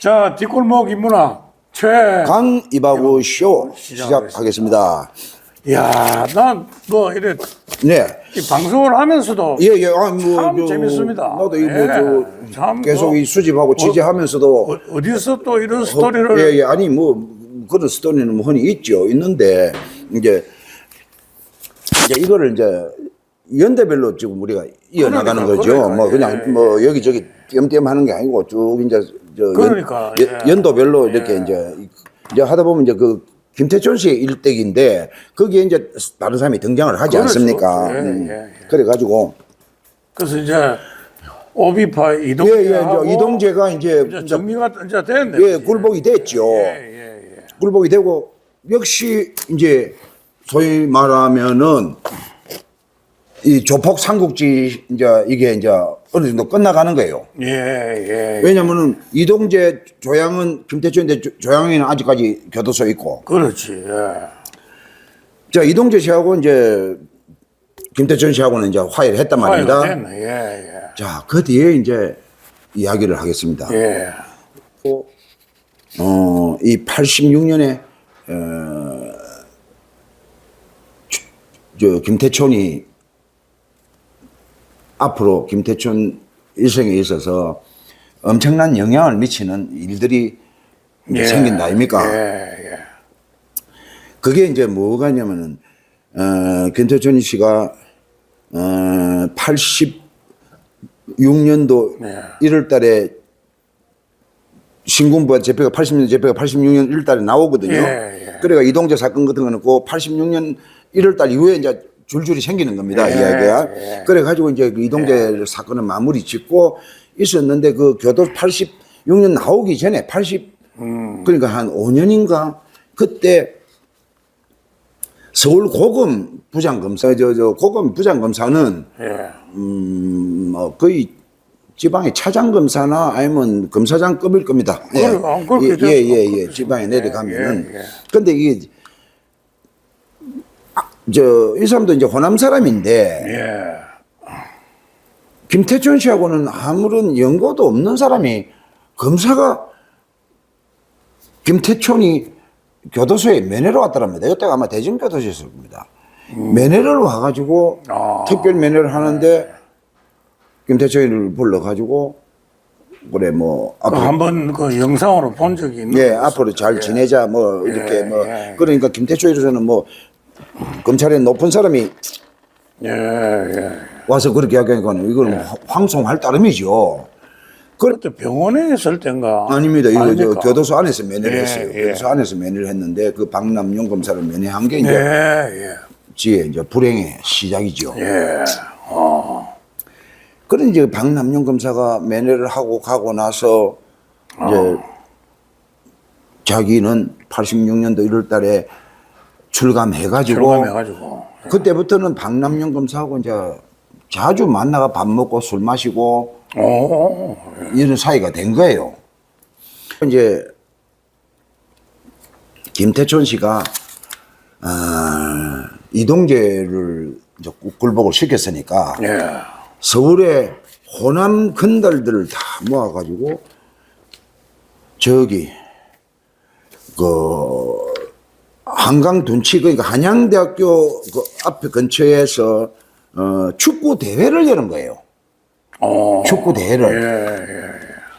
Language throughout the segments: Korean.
자, 뒷골목 인문학 최. 강 이바구 쇼 시작하겠습니다. 야, 난뭐 이래 네. 이 방송을 하면서도 예, 예, 아, 뭐, 참 저, 재밌습니다. 나도 이거 예, 뭐, 저, 참 계속 뭐, 이 수집하고 취재하면서도. 어, 어디서 또 이런 스토리를 예, 예, 아니, 뭐, 그런 스토리는 뭐 흔히 있죠. 있는데, 이제, 이제 이거를 이제, 연대별로 지금 우리가 이어나가는 그러니까, 거죠. 그러니까, 뭐, 그냥 예, 뭐, 여기저기 띄엄띄엄 하는 게 아니고 쭉 이제, 저, 연- 그러니까, 연, 예. 연도별로 이렇게 이제, 이제 하다 보면 이제 그, 김태촌 씨의 일대기인데, 거기에 이제 다른 사람이 등장을 하지 그렇죠. 않습니까? 예, 음. 예, 예. 그래가지고, 그래서 이제 오비파 예, 이동재 예, 이제 이동재가 이제, 이제 정리가 이제 됐네. 예, 굴복이 됐죠. 예, 예, 예. 굴복이 되고 역시 이제 소위 말하면은 이 조폭 삼국지 이제 이게 이제 어느 정도 끝나가는 거예요. 예, 예. 왜냐면은 이동재 조양은 김태춘인데 조- 조양이는 아직까지 교도소에 있고 그렇지. 예. 자 이동재 씨하고 이제 김태춘 씨하고는 이제 화해를 했단 말입니다. 아유, 됐네. 예, 자 그 뒤에 이제 이야기를 하겠습니다. 예. 예. 어, 이 86년에, 어, 주- 저, 김태촌이 앞으로 김태촌 일생에 있어서 엄청난 영향을 미치는 일들이 예. 생긴다, 아닙니까? 예, 예. 그게 이제 뭐가냐면은, 어, 김태촌 씨가, 어, 86년도 네. 1월 달에 신군부가 재표가 80년 재표가 86년 1월 달에 나오거든요. 예, 예. 그래가 이동재 사건 같은 거는 그 86년 1월 달 이후에 이제 줄줄이 생기는 겁니다. 예, 이야기가. 예. 그래 가지고 이제 그 이동재 사건을 마무리 짓고 있었는데 그 교도 86년 나오기 전에 80 음. 그러니까 한 5년인가 그때 서울 고검 부장검사 저 저 고검 부장검사는 예. 음, 뭐 거의 지방의 차장 검사나 아니면 검사장급일 겁니다. 예, 예, 예, 됐- 예, 예. 지방에 내려가면은. 예, 예. 근데 이게 아, 저이 사람도 이제 호남 사람인데 예. 김태춘 씨하고는 아무런 연고도 없는 사람이 검사가 김태춘이 교도소에 면회를 왔더랍니다. 이때가 아마 대전교도소였을 겁니다. 면회를 와가지고 음. 아. 특별 면회를 하는데 김태춘이를 불러가지고 그래 뭐그 앞으로 한번 그 영상으로 본 적이 있는 예것 앞으로 잘 지내자 뭐 이렇게 예, 뭐 예. 그러니까 김태춘이로서는 뭐 검찰의 높은 사람이 예, 예. 와서 그렇게 이야기하니까 이거는 예. 황송할 따름이죠. 그 그때 병원에 있을 땐가 아닙니다. 이거 저 아닙니까? 교도소 안에서 면회를 예, 했어요. 예. 교도소 안에서 면회를 했는데 그 박남용 검사를 면회한 게 예, 이제 예. 지의 이제 불행의 시작이죠. 예. 어. 그런 이제 박남용 검사가 면회를 하고 가고 나서 이제 어. 자기는 86년도 1월 달에 출감해가지고 출감해가지고 그때부터는 박남용 검사하고 이제 자주 만나가 밥 먹고 술 마시고 오. 이런 사이가 된 거예요. 이제 김태촌 씨가 아, 이동재를 이제 굴복을 시켰으니까 예. 서울의 호남 건달들을 다 모아가지고 저기 그 한강 둔치 그러니까 한양대학교 그 앞에 근처에서 어, 축구 대회를 여는 거예요. 어. 축구 대회를. 예, 예.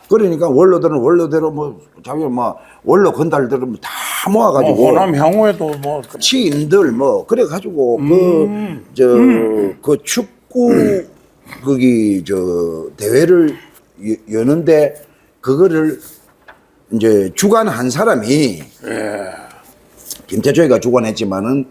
그러니까 원로들은 원로대로 뭐 자기 뭐 원로 건달들은 뭐 모아가지고 호남 향후에도 뭐 그- 치인들 뭐 그래가지고 음. 그저그 축구 거기 저 대회를 여- 여는데 그거를 이제 주관 한 사람이 예. 김태조이가 주관했지만은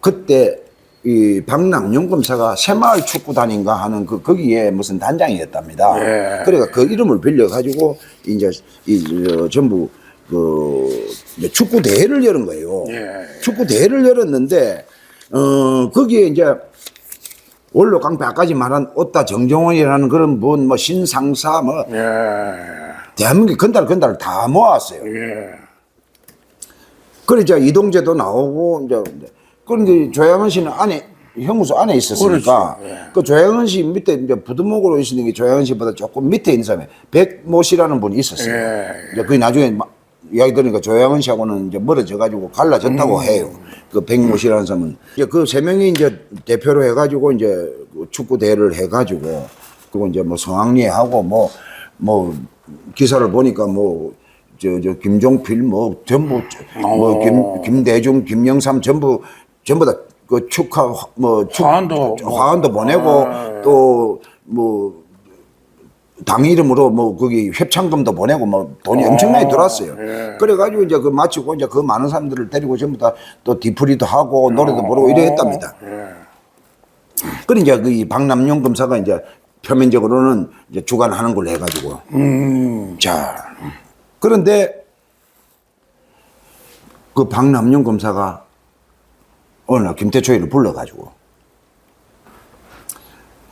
그때 이 박남용 검사가 새마을 축구단인가 하는 그 거기에 무슨 단장이었답니다. 예. 그러니까 그 이름을 빌려 가지고 이제 이 저, 전부 그 축구 대회를 여는 거예요. 예. 축구 대회를 열었는데 어 거기에 이제 원로 깡패 아까지 말한 오따 정정원이라는 그런 분뭐 신상사 뭐 예. 대한민국 건달 건달 다 모았어요. 예. 그래 이제 이동재도 나오고 이제 그런데 조양은 씨는 안에 형무소 안에 있었으니까 예. 그 조양은 씨 밑에 이제 부두목으로 있는 게 조양은 씨보다 조금 밑에 있는 사람이 백모 씨라는 분이 있었어요. 예, 이제 그 나중에 막 이야기 들으니까 조양은 씨하고는 이제 멀어져 가지고 갈라졌다고 해요. 그 백모 씨라는 사람은 이제 그 세 명이 이제 대표로 해가지고 이제 그 축구 대회를 해가지고 그리고 이제 뭐 성황리하고 뭐 뭐 기사를 보니까 뭐 저 저 김종필 뭐 전부 뭐 김 김대중 김영삼 전부 전부 다 그 축하 뭐 축- 화환도 뭐. 화환도 보내고 또뭐 당 이름으로 뭐 거기 협찬금도 보내고 뭐 돈이 엄청나게 들어왔어요. 예. 그래가지고 이제 그 마치고 이제 그 많은 사람들을 데리고 전부 다 또 디프리도 하고 노래도 부르고 이래 했답니다. 예. 그래 이제 그이 박남용 검사가 이제 표면적으로는 이제 주관하는 걸로 해가지고 음, 자 그런데 그 박남용 검사가 어느 날 김태초이를 불러가지고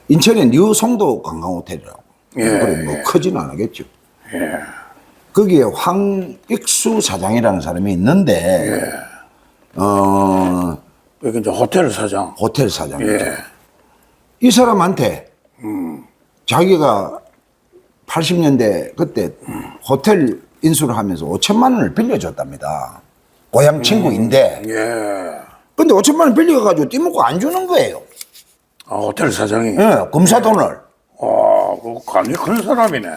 인천에 뉴송도 관광호텔이라고 예, 그래 뭐 크지는 않겠죠. 예. 거기에 황익수 사장이라는 사람이 있는데 어 여기 이제 호텔 사장. 호텔 사장이죠. 예. 이 사람한테 자기가 80년대 그때 호텔 인수를 하면서 5천만 원을 빌려줬답니다. 고향 친구인데 예. 근데 5천만 원 빌려가지고 띠먹고 안 주는 거예요. 아, 호텔 사장이. 예, 검사 돈을. 와, 그 관리 큰 사람이네.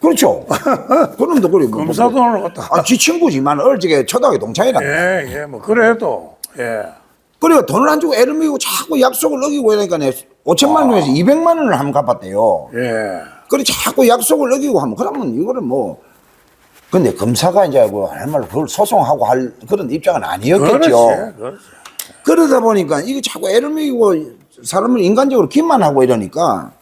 그렇죠. 그놈도 그래. 뭐, 검사 돈을 갖다. 아, 지 친구지만 얼지게 초등학교 동창이라. 예, 예, 뭐, 그래도, 예. 그래가 돈을 안 주고 애를 미고 자꾸 약속을 어기고 이러니까 5천만 원 중에서 200만 원을 한번 갚았대요. 예. 그래 자꾸 약속을 어기고 하면 그러면 이거는 뭐 근데 검사가 이제 뭐 할말 그걸 소송하고 할 그런 입장은 아니었겠죠. 그렇지, 그렇지. 그러다 보니까 이거 자꾸 애를 먹이고 사람을 인간적으로 기만 하고 이러니까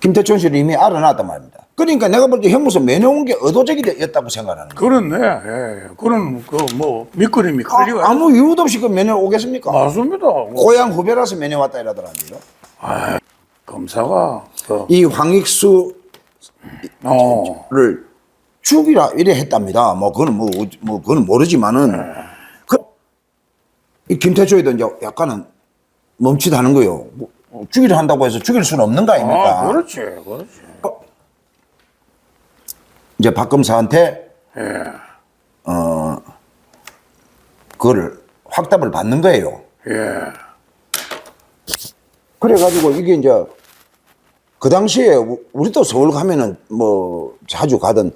김태천 씨를 이미 알아놨단 말입니다. 그러니까 내가 볼 때 형무소 면회온 게 의도적이었다고 생각하는 거예요. 그렇네, 예. 그런, 그, 뭐, 밑그림이 아, 무 이유도 없이 그 면회 오겠습니까? 맞습니다. 뭐, 고향 후배라서 면회 왔다 이러더라고요. 아, 검사가, 그, 이 황익수 를 어, 죽이라 이래 했답니다. 뭐 그거는 뭐, 뭐 그거는 모르지만은 그, 이 김태초에도 이제 약간은 멈칫하는 거예요. 뭐, 죽이려 한다고 해서 죽일 수는 없는 거 아닙니까? 아, 그렇지, 그렇지. 이제 박 검사한테 예, 어 그거를 확답을 받는 거예요. 예. 그래가지고 이게 이제 그 당시에 우- 우리도 서울 가면은 뭐 자주 가던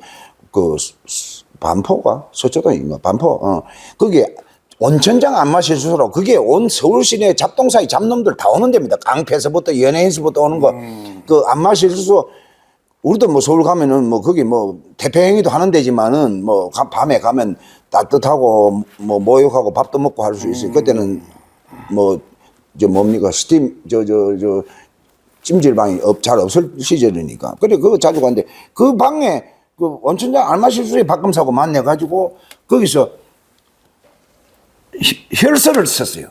그 반포가 서초동인가? 반포. 어. 거기 온천장 안 마실 수로 그게 온 서울 시내 잡동사이 잡놈들 다 오는 데입니다. 깡패에서부터 연예인서부터 오는 거. 그 안마실수 우리도 뭐 서울 가면은 뭐 거기 뭐 태평행위도 하는 데지만은 뭐 가- 밤에 가면 따뜻하고 뭐 모욕하고 밥도 먹고 할 수 있어요. 그때는 뭐 저 뭡니까? 스팀 저 저 저 찜질방이 없, 잘 없을 시절이니까 그래 그거 자주 갔는데 그 방에 그 원천장 알마실수에 박검사하고 만나 가지고 거기서 히- 혈서를 썼어요.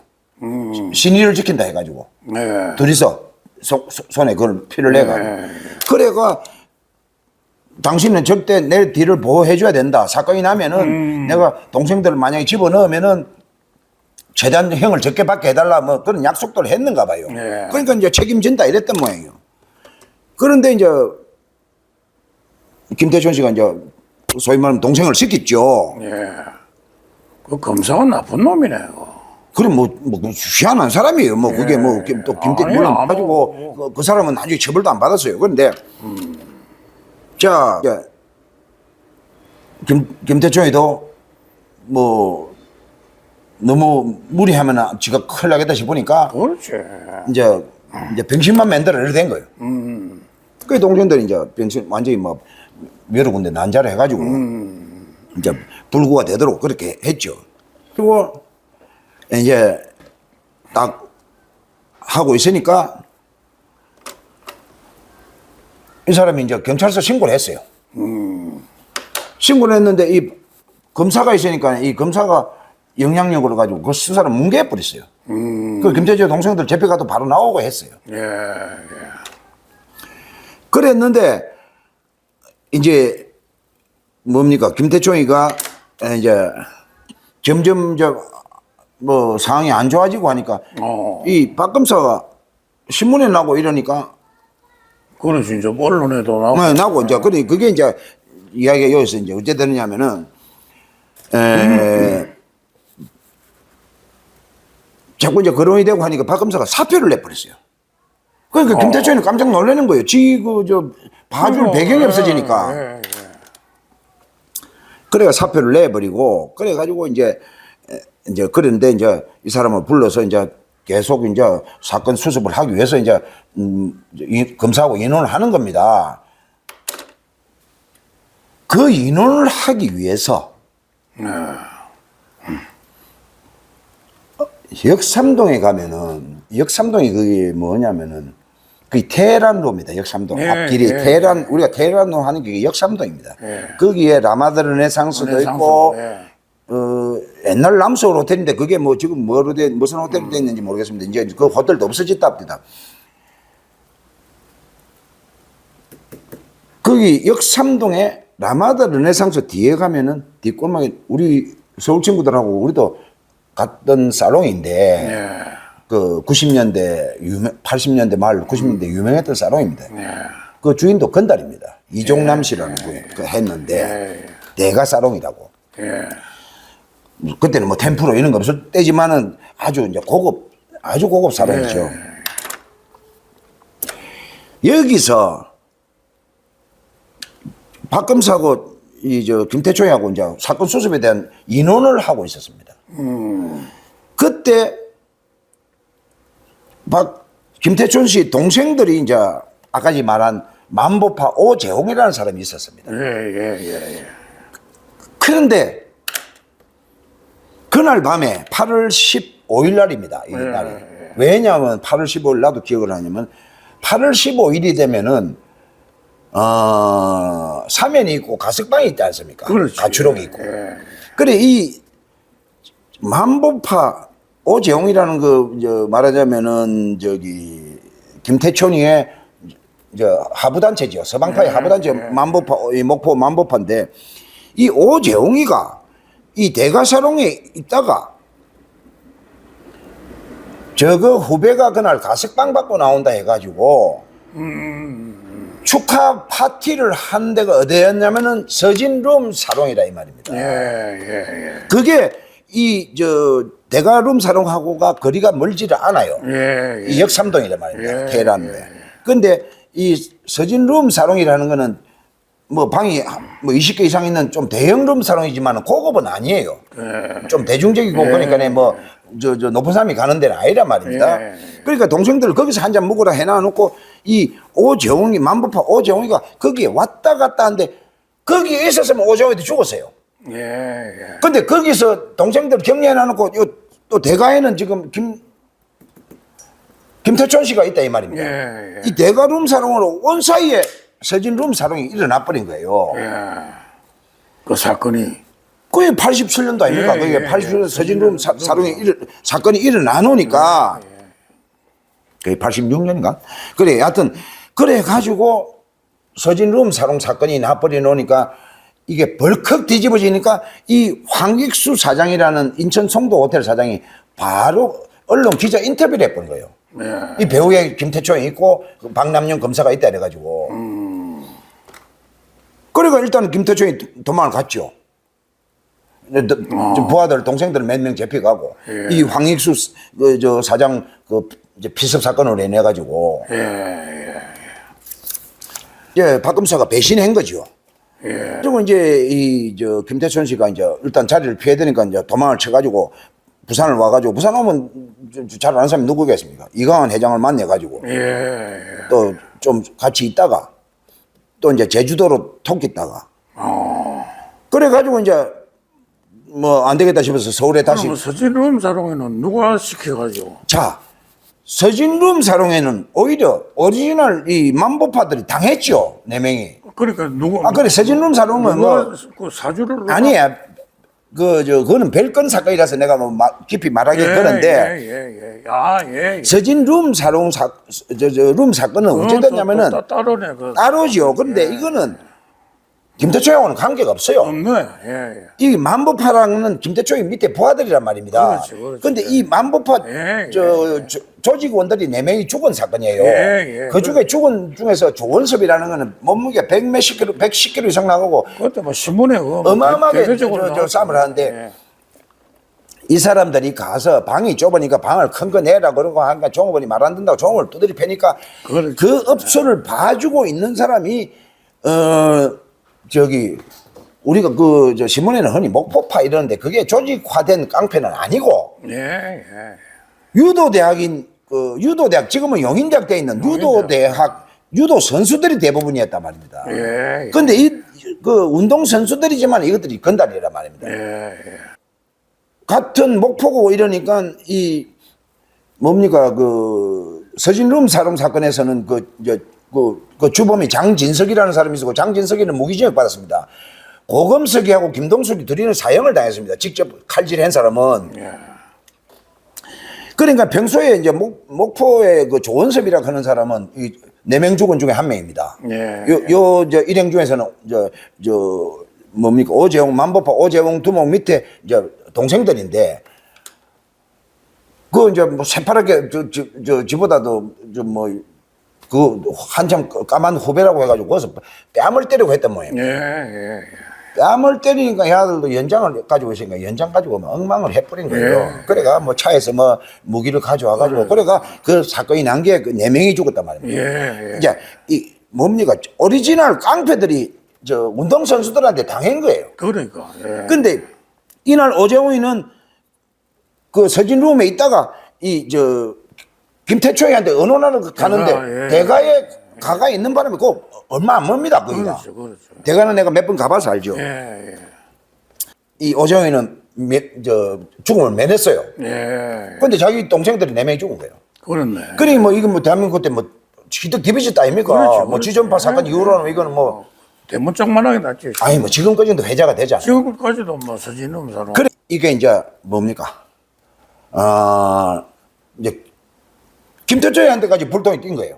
신의를 지킨다 해가지고 네. 둘이서 소- 소- 손에 그걸 피를 내가 네. 그래가 당신은 절대 내 뒤를 보호해 줘야 된다 사건이 나면은 내가 동생들을 만약에 집어넣으면은 최대한 형을 적게 받게 해달라 뭐 그런 약속들을 했는가 봐요 네. 그러니까 이제 책임진다 이랬던 모양이에요 그런데 이제 김태천 씨가 이제 소위 말하면 동생을 시켰죠 예. 그 검사가 나쁜 놈이네, 요 그럼 뭐, 뭐, 그 희한한 사람이에요. 뭐, 그게 뭐, 김- 또 김태, 아니, 물론 아무- 가지고, 그, 그 사람은 나중에 처벌도 안 받았어요. 그런데, 자, 이제 김, 김태총이도 뭐, 너무 무리하면 지가 큰일 나겠다 싶으니까, 그렇지. 이제, 이제 병신만 만들어 이렇게 된 거예요. 그 동생들이 이제 병신, 완전히 뭐, 여러 군데 난자를 해가지고, 이제 불구가 되도록 그렇게 했죠. 그리고 이제 딱 하고 있으니까 이 사람이 이제 경찰서 신고를 했어요. 신고를 했는데 이 검사가 있으니까 이 검사가 영향력으로 가지고 그 수사를 뭉개해 버렸어요. 그 김태재 동생들 재판가도 바로 나오고 했어요. 예, 예. 그랬는데 이제 뭡니까 김태총이가 이제 점점 저뭐 상황이 안 좋아지고 하니까 어. 이 박검사가 신문에 나고 이러니까 그래서 이제 언론에도 나오고. 네, 나고 이제 그래 그게 이제 이야기가 여기서 이제 어째 되느냐면은 에 자꾸 이제 거론이 되고 하니까 박 검사가 사표를 내버렸어요. 그러니까 김태천이 깜짝 놀라는 거예요. 지그저 봐줄 어, 배경이 예, 없어지니까. 예, 예. 그래가 사표를 내버리고 그래 가지고 이제 에, 이제 그런데 이제 이 사람을 불러서 이제 계속 이제 사건 수습을 하기 위해서 이제 음, 이, 검사하고 인원을 하는 겁니다. 그 인원을 하기 위해서 어, 역삼동에 가면은 역삼동이 그게 뭐냐면은 그 테헤란로입니다. 역삼동 예, 앞길이 예. 테헤란 우리가 테헤란로 하는 게 역삼동입니다. 예. 거기에 라마드 르네상스도 르네상스, 있고 예. 어, 옛날 남서울 호텔인데 그게 뭐 지금 뭐로 돼 무슨 호텔로 돼 있는지 모르겠습니다. 이제 그 호텔도 없어졌답니다. 거기 역삼동에 라마드 르네상스 뒤에 가면은 뒷골목에 우리 서울 친구들하고 우리도 갔던 살롱인데 예. 그 90년대 유명 80년대 말 90년대 유명했던 살롱입니다. 예. 그 주인도 건달입니다. 이종남 씨라는 분 그 했는데 예. 대가 살롱이라고. 예. 그때는 뭐 템프로 이런 거 없을 때지만은 아주 이제 고급 아주 고급 살롱이죠. 여기서 박검사하고 이 저 김태초하고 이제 사건 수습에 대한 인원을 하고 있었습니다. 그때 박 김태촌 씨 동생들이 이제 아까 말한 만보파 오재홍이라는 사람이 있었습니다. 예, 예, 예, 예. 그런데 그날 밤에 8월 15일 날입니다. 이 예, 날이. 왜냐하면 8월 15일 나도 기억을 하냐면 8월 15일이 되면은 어 사면이 있고 가석방이 있지 않습니까? 그렇지. 가출옥이 있고. 예. 그래 이 만보파 오재홍이라는 그저 말하자면은 저기 김태촌이의 저 하부 단체죠 서방파의 하부 단체 만보파 이 목포 만보파인데 이 오재홍이가 이 대가사롱에 있다가 저거 후배가 그날 가석방 받고 나온다 해가지고 축하 파티를 한 데가 어디였냐면은 서진룸 사롱이라 이 말입니다. 예, 예, 예. 그게 이 저 대가룸 사롱하고가 거리가 멀지를 않아요. 예, 예. 이 역삼동이란 말입니다. 예, 테헤란에. 근데 이 서진룸 사롱이라는 거는 뭐 방이 뭐 20개 이상 있는 좀 대형 룸 사롱이지만 고급은 아니에요. 예. 좀 대중적이고 그러니까 뭐 저 저 높은 사람이 가는 데는 아니란 말입니다. 예. 그러니까 동생들을 거기서 한 잔 먹으라 해놔 놓고 이 오정이 만보파 오정이가 거기에 왔다 갔다 하는데 거기에 있었으면 오정이도 죽었어요. 예, 예. 근데 거기서 동생들 격려해 놓고 요 또 대가에는 지금 김 김태촌 씨가 있다 이 말입니다. 예, 예. 이 대가 룸 사롱으로 온 사이에 서진룸 사롱이 일어나 버린 거예요. 예. 그 사건이 그게 87년도 아닙니까? 예, 그게 예, 87년 예. 서진룸 사, 사롱이 일, 사건이 일어나 놓으니까 그게 86년인가? 그래, 하여튼 그래 가지고 서진룸 사롱 사건이 나버려 놓으니까 이게 벌컥 뒤집어지니까 이 황익수 사장이라는 인천 송도 호텔 사장이 바로 언론 기자 인터뷰를 해본 거예요. 예. 이 배우에 김태초에 있고 그 박남용 검사가 있다 그래가지고 그러니까 일단 김태초에 도망을 갔죠. 저 부하들 동생들 몇 명 잡혀가고 예. 이 황익수 그 저 사장 그 피습 사건으로 인해 가지고 예, 예. 이제 박검사가 배신한 거죠. 예. 그리고 이제 이 저 김태천 씨가 이제 일단 자리를 피해야 되니까 이제 도망을 쳐가지고 부산을 와가지고 부산 오면 저- 잘 아는 사람이 누구겠습니까? 이강환 회장을 만나가지고 예, 예. 또 좀 같이 있다가 또 이제 제주도로 톡 있다가 그래가지고 이제 뭐 안 되겠다 싶어서 서울에 다시 그럼 서진룸 사롱에는 누가 시켜가지고 자 서진룸 사롱에는 오히려 오리지널 이 만보파들이 당했죠 네 명이 그러니까 누구 아 그래 서진룸 사롱은 뭐 그 사주를 아니야 그저 그거는 별건 사건이라서 내가 뭐 마- 깊이 말하기 예, 그런데 예, 예, 예. 아, 예. 예. 서진 룸 사롱 사저저룸 사건은 어찌 됐냐면은 따로네 그. 따로죠. 그런데 이거는 김태초하고는 관계가 없어요. 없네. 예, 예. 이 만보파랑은 김대초의 밑에 부하들이란 말입니다. 근데 이 만보파 예, 저, 예, 저 조직원들이 네 명이 죽은 사건이에요. 예, 예. 그 중에 죽은 중에서 조원섭이라는 거는 몸무게 100 몇십 킬로, 110 킬로 이상 나가고 그것도 뭐 신문에 그거 뭐 어마어마하게 대대적으로 저- 저 나왔죠. 싸움을 하는데 예. 이 사람들이 가서 방이 좁으니까 방을 큰 거 내라 그러고 하니까 종업원이 말 안 듣는다고 종업을 두드리 패니까 그렇죠. 그 업소를 봐주고 있는 사람이 어 저기 우리가 그 저 신문에는 흔히 목포파 이러는데 그게 조직화된 깡패는 아니고 예, 예. 유도 대학인 그 유도 대학 지금은 용인대학 돼 있는 유도 대학 유도 선수들이 대부분이었단 말입니다. 예, 예. 근데 이 그 운동 선수들이지만 이것들이 건달이란 말입니다. 예, 예. 같은 목포고 이러니까 이 뭡니까 그 서진룸 사람 사건에서는 그 이제 그, 그 주범이 장진석이라는 사람이 있었고 장진석이는 무기징역 받았습니다. 고금석이하고 김동숙이 둘이는 사형을 당했습니다. 직접 칼질한 사람은. 예. 그러니까 평소에 이제 목, 목포의 그 조원섭이라고 하는 사람은 이 네 명 죽은 중에 한 명입니다. 예. 요, 요, 저, 일행 중에서는, 저, 저, 뭡니까, 오재홍, 만보파 오재홍 두목 밑에, 이제, 동생들인데, 그, 이제, 뭐, 새파랗게, 저, 저, 저, 지보다도, 좀 뭐, 그, 한참 까만 후배라고 해가지고, 거기서 뺨을 때리고 했던 모양이에요. 예, 예, 예. 뺨을 때리니까 야들도 연장을 가지고 있으니까 연장 가지고 막 엉망을 해버린 거예요. 예. 그래가 뭐 차에서 뭐 무기를 가져와가지고, 그래가 그 사건이 난게그네 명이 죽었단 말입니다. 예, 예. 이제 이 뭡니까 오리지널 깡패들이 저 운동 선수들한테 당한 거예요. 그러니까. 예. 근데 이날 오재훈이는 그 서진 룸에 있다가 이 저 김태초이한테 언론하러 가는데 대가, 예. 대가에 가가 있는 바람에 그 얼마 안 멉니다 거기가. 그렇죠, 그렇죠. 대가는 내가 몇 번 가봐서 알죠. 예, 예. 이 오재훈이는 매- 저 죽음을 면했어요. 예. 근데 자기 동생들이 네 명이 죽은 거예요. 그렇네. 그러니 뭐 이건 뭐 대한민국 그때 뭐 기득 디비졌다 아닙니까? 그렇지, 뭐 그렇지. 지전파 사건 예, 이후로는 이거는 뭐 대문짝만하게 났지. 아니 뭐 지금까지도 회자가 되잖아요. 지금까지도 뭐 서진놈 사람. 그래 이게 이제 뭡니까? 아 이제 김태초이한테까지 불똥이 뛴 거예요.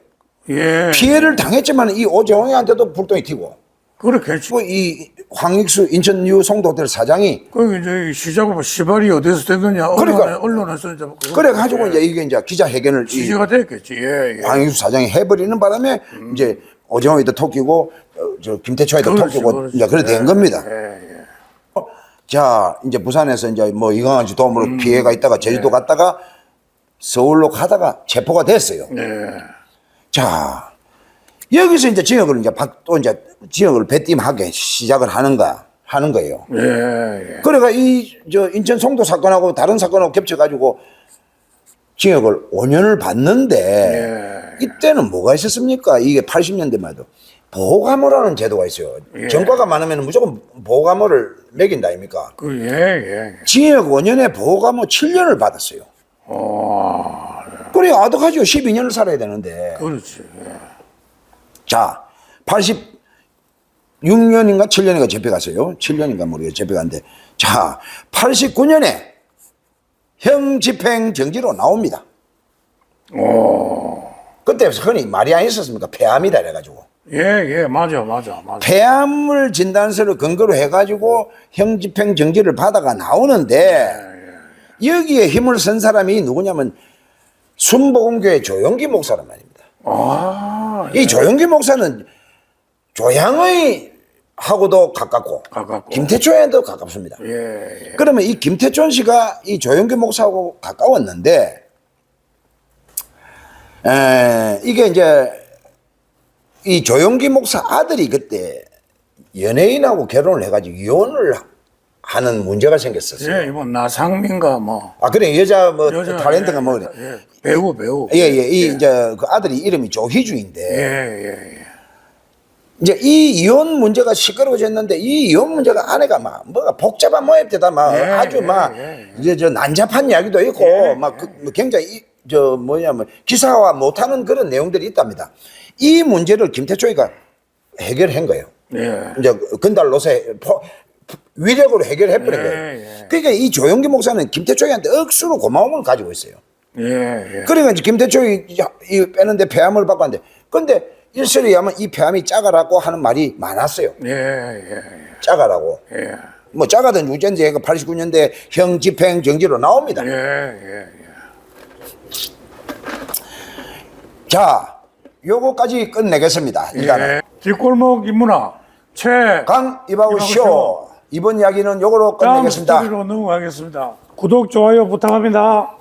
예. 피해를 당했지만 이 오재홍이한테도 불똥이 튀고 그렇겠지. 뭐이 황익수 인천 뉴 송도 호텔 사장이 그 이제 시작은 시발이 어디서 되느냐 그러니까. 언론에 언론에서 이제 그거 그래 가지고 이제 이게 이제 기자회견을 이 취재가 됐겠지. 예, 예. 황익수 사장이 해버리는 바람에 이제 오재홍이도 토끼고 어, 저 김태초이도 그렇지, 토끼고. 이제 그래 된 예, 겁니다. 예, 예. 자, 이제 부산에서 이제 뭐 이강한 씨 도움으로 피해가 있다가 제주도 갔다가 서울로 가다가 체포가 됐어요. 예. 자, 여기서 이제 징역을 이제 박, 또 이제 징역을 배임하게 시작을 하는 거, 하는 거예요. 예, 예. 그러니까 이, 저, 인천 송도 사건하고 다른 사건하고 겹쳐가지고 징역을 5년을 받는데 예. 이때는 뭐가 있었습니까? 이게 80년대만 해도 보호감호라는 제도가 있어요. 예. 전과가 많으면 무조건 보호감호를 매긴다 아닙니까? 그 예, 예. 징역 5년에 보호감호 7년을 받았어요. 어, 그래, 아득하죠. 12년을 살아야 되는데. 그렇지. 예. 자, 86년인가 7년인가 잡혀갔어요. 7년인가 모르겠어요. 잡혀갔는데. 자, 89년에 형 집행 정지로 나옵니다. 오. 그때 흔히 말이 안 있었습니까? 폐암이다 이래가지고. 예, 예, 맞아, 맞아, 맞아. 폐암을 진단서를 근거로 해가지고 형 집행 정지를 받아가 나오는데 여기에 힘을 쓴 사람이 누구냐면 순복음교회 조영기 목사란 말입니다. 아, 이 조영기 목사는 조양의 하고도 가깝고 가깝고. 김태초에도 가깝습니다. 예, 예. 그러면 이 김태촌 씨가 이 조영기 목사하고 가까웠는데 에, 이게 이제 이 조영기 목사 아들이 그때 연예인하고 결혼을 해가지고 이혼을 하는 문제가 생겼었어요. 예, 이번 나상민가 뭐. 아 그래 여자 뭐 여자, 탤런트가 예, 뭐. 예, 배우, 배우. 예 예 이 이제 그 아들이 이름이 조희주인데 예, 예, 예. 이제 이 이혼 문제가 시끄러워졌는데 이 이혼 문제가 아내가 막 뭐가 복잡한 모양대다 막 예, 아주 예, 막 예, 이제 저 난잡한 이야기도 있고 예, 막 그, 뭐 굉장히 이- 저 뭐냐면 기사화 못하는 그런 내용들이 있답니다. 이 문제를 김태초이가 해결한 거예요. 예. 이제 포- 위력으로 해결해 버린 예, 거예요. 예. 그러니까 이 조영기 목사는 김태초이한테 억수로 고마움을 가지고 있어요. 예, 예. 그러니까 이제 김대초이 이 빼는데 폐암을 받고 하는데 근데 일설에 의하면 이 폐암이 작아라고 하는 말이 많았어요. 예, 예, 작아라고. 예. 뭐 작아든 유전제 그 89년대 형 집행 정지로 나옵니다. 예, 예, 예. 자, 요거까지 끝내겠습니다. 일단은 예. 뒷골목 인문화 최강 이바우 이바우 쇼 쇼. 이번 이야기는 요거로 다음 끝내겠습니다. 스토리로 넘어가겠습니다. 구독 좋아요 부탁합니다.